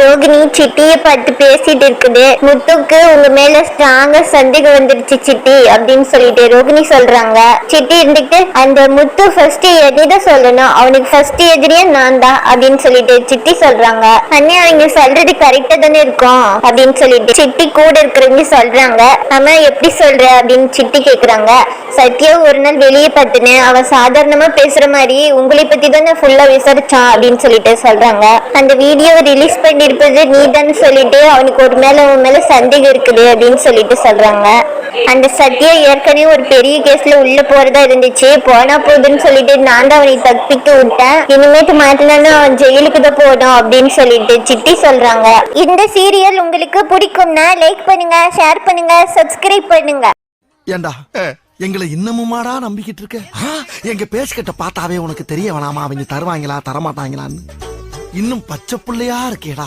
ரோகிணி சிட்டிய பார்த்து பேசிட்டு இருக்குது. முத்துக்கு உங்க மேல ஸ்ட்ராங்கா சந்தேகம் வந்துருச்சு சிட்டி அப்படின்னு சொல்லிட்டு ரோகிணி சொல்றாங்க. சிட்டி இருந்துட்டு அந்த முத்து ஃபர்ஸ்ட் எதிர சொல்லணும் அவனுக்கு ஃபர்ஸ்ட் எதிரியே நான் தான் அப்படின்னு சொல்லிட்டு சிட்டி சொல்றாங்க. அண்ணே அவங்க சொல்றது கரெக்டா தானே இருக்கும் அப்படின்னு சொல்லிட்டு சிட்டி கூட இருக்கிறவங்க சொல்றாங்க. நம்ம எப்படி சொல்ற அப்படின்னு சிட்டி கேக்குறாங்க. சத்யா ஒரு நாள் வெளியே பார்த்துன்னு அவன் சாதாரணமா பேசுற மாதிரி உங்களை பத்தி தானே ஃபுல்லா விசாரிச்சான் அப்படின்னு சொல்லிட்டு சொல்றாங்க. அந்த வீடியோ ரிலீஸ் பண்ணி பண்ணிருப்பது நீதான்னு சொல்லிட்டு அவனுக்கு ஒரு மேல உன் மேல சந்தேகம் இருக்குது அப்படின்னு சொல்லிட்டு சொல்றாங்க. அந்த சத்யா ஏற்கனவே ஒரு பெரிய கேஸ்ல உள்ள போறதா இருந்துச்சு. போனா போகுதுன்னு சொல்லிட்டு நான் தான் அவனை தப்பிக்க விட்டேன். இனிமேட்டு மாட்டினா அவன் ஜெயிலுக்கு தான் போகணும் அப்படின்னு சொல்லிட்டு சிட்டி சொல்றாங்க. இந்த சீரியல் உங்களுக்கு பிடிக்கும்னா லைக் பண்ணுங்க ஷேர் பண்ணுங்க சப்ஸ்கிரைப் பண்ணுங்க. ஏண்டா? எங்களை இன்னமுமாடா நம்பிக்கிட்டு இருக்க? எங்க பேசிக்கிட்ட பார்த்தாவே உனக்கு தெரிய வேணாமா? அவங்க தருவாங்களா தரமாட்டாங்களான்னு. இன்னும் பச்சை புள்ளையா இருக்கேடா.